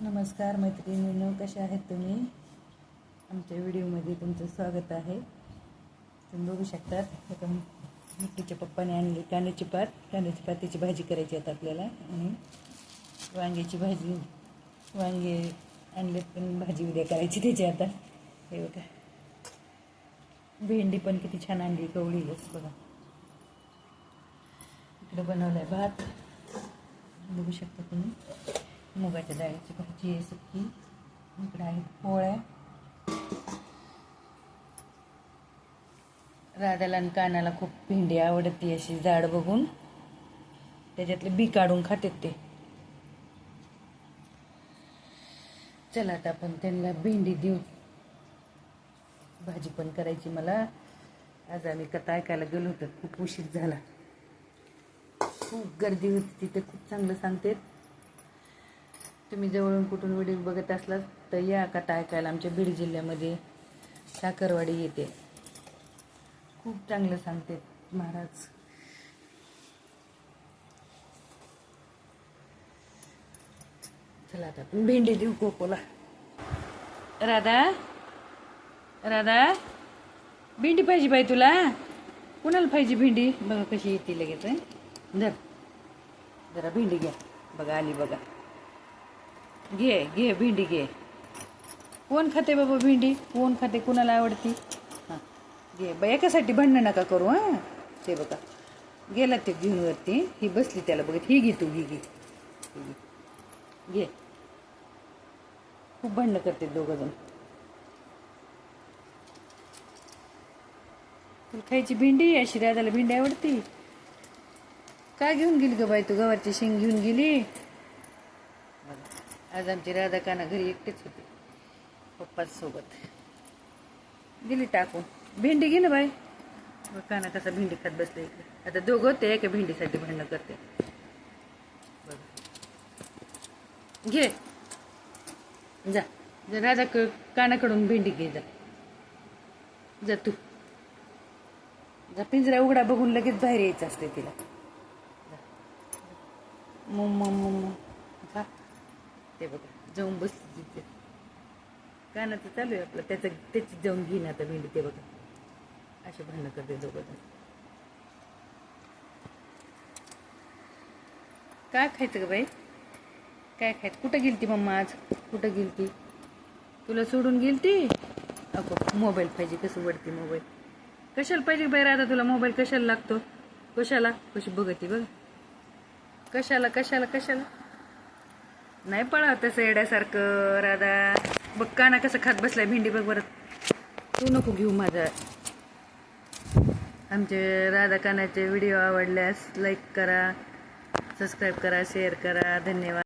नमस्कार मैत्रिणींनो कशा आहेत तुम्ही? आमच्या व्हिडिओमध्ये तुमचं स्वागत आहे. तुम्ही बघू शकतात आता मिठीच्या पप्पाने आणली कांद्याची पात. कांद्याची पातीची भाजी करायची आता आपल्याला. आणि वांग्याची भाजी वांगे आणले पण भाजी उद्या करायची त्याची आता. हे बघा. भेंडी पण किती छान आणली कवळीलच बघा. इकडं बनवलं आहे भात. बघू शकता तुम्ही. मुगाच्या डाळीची भाजी आहे सुकी इकडे आहेत पोळ्या राधाला आणि कानाला खूप भेंडी आवडते अशी जाड बघून. त्याच्यातले बी काढून खातात ते. चला आता आपण त्यांना भेंडी देऊ. भाजी पण करायची मला. आज आम्ही कथा ऐकायला गेलो होतो खूप उशीर झाला. खूप गर्दी होती तिथे खूप चांगलं सांगते तुम्ही जवळून कुठून व्हिडिओ बघत असलात तर या कथा ऐकायला आमच्या बीड जिल्ह्यामध्ये. साखरवाडी येते खूप चांगलं सांगते महाराज. चला आता आपण भेंडी देऊ कोकोला. राधा? राधा? भेंडी पाहिजे बाई तुला. कुणाला पाहिजे भेंडी? बघा कशी येते लगेच धर. जरा भेंडी घ्या. बघा आली बघा. घे घे भेंडी घे. कोण खाते बाबा भेंडी? कोण खाते? कुणाला आवडती? हां. घे बा एकासाठी भांडणं नका करू हां. ते बघा. गेला ते घेऊन वरती ही बसली त्याला बघत. ही घे तू ही घे. घे. घे. खूप भांडणं करते दोघं जण. तुला खायची भेंडी? अशी राजाला भेंडी आवडती? का घेऊन गेली ग बाई तू? गवारची शेंग घेऊन गेली? आज आमची राधा काना घरी एकटेच होती. पप्पासोबत दिली टाकून. भेंडी घे ना बाई. काना कसा भेंडी खात बसले इकडे. आता दोघं होते एका भेंडीसाठी भांडणं करते. घे. जा. जा राधा कानाकडून भेंडी घे जा. जा तू. जा पिंजरा उघडा बघून लगेच बाहेर यायचं असते तिला. मम्मा मम्मा जा. ते बघा जाऊन बसली तिथे कानाचं चालू आहे आपलं त्याचं त्याची जाऊन घेईन आता भेंडी ते बघा. असे भांडणं करते दोघं काय खायचं का बाई? काय खायचं? कुठं गेलती मम्मा आज? कुठं गेलती? तुला सोडून गेलती? अगो मोबाईल पाहिजे कसं वडती मोबाईल? कशाला पाहिजे बाई राहता तुला? मोबाईल कशाला लागतो? कशाला? कशी बघती बघ. कशाला कशाला कशाला? नाही पळा तसं येड्यासारखं राधा. बघ काना कसं खात बसलाय भेंडी बघ बरं. तू नको घेऊ माझा. आमचे राधा कानाचे व्हिडिओ आवडल्यास लाईक करा सबस्क्राईब करा शेअर करा. धन्यवाद.